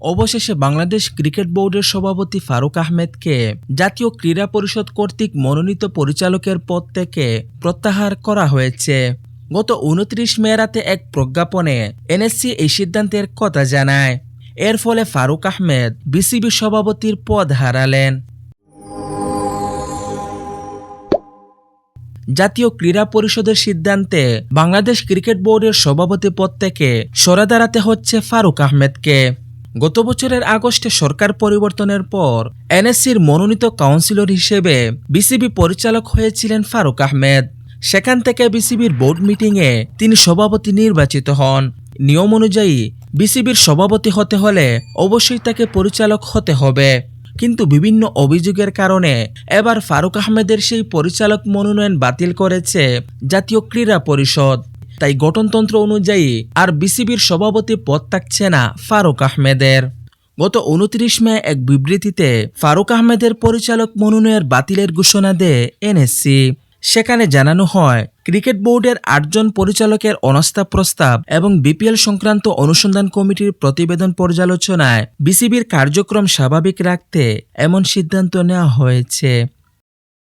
অবশেষে বাংলাদেশ ক্রিকেট বোর্ডের সভাপতি ফারুক আহমেদকে জাতীয় ক্রীড়া পরিষদ কর্তৃক মনোনীত পরিচালকের পদ থেকে প্রত্যাহার করা হয়েছে। গত উনত্রিশ মে রাতে এক প্রজ্ঞাপনে এনএসসি এই সিদ্ধান্তের কথা জানায়। এর ফলে ফারুক আহমেদ বিসিবি সভাপতির পদ হারালেন। জাতীয় ক্রীড়া পরিষদের সিদ্ধান্তে বাংলাদেশ ক্রিকেট বোর্ডের সভাপতি পদ থেকে সরে দাঁড়াতে হচ্ছে ফারুক আহমেদকে। গত বছরের আগস্টে সরকার পরিবর্তনের পর এনএসসির মনোনীত কাউন্সিলর হিসেবে বিসিবি পরিচালক হয়েছিলেন ফারুক আহমেদ। সেখান থেকে বিসিবির বোর্ড মিটিংয়ে তিনি সভাপতি নির্বাচিত হন। নিয়ম অনুযায়ী বিসিবির সভাপতি হতে হলে অবশ্যই তাকে পরিচালক হতে হবে। কিন্তু বিভিন্ন অভিযোগের কারণে এবার ফারুক আহমেদের সেই পরিচালক মনোনয়ন বাতিল করেছে জাতীয় ক্রীড়া পরিষদ। তাই গঠনতন্ত্র অনুযায়ী আর বিসিবির সভাপতি পদ থাকছে না ফারুক আহমেদের। গত উনত্রিশ মে এক বিবৃতিতে ফারুক আহমেদের পরিচালক মনোনয়ন বাতিলের ঘোষণা দেয় এনএসসি। সেখানে জানানো হয়, ক্রিকেট বোর্ডের আটজন পরিচালকের অনাস্থা প্রস্তাব এবং বিপিএল সংক্রান্ত অনুসন্ধান কমিটির প্রতিবেদন পর্যালোচনায় বিসিবির কার্যক্রম স্বাভাবিক রাখতে এমন সিদ্ধান্ত নেওয়া হয়েছে।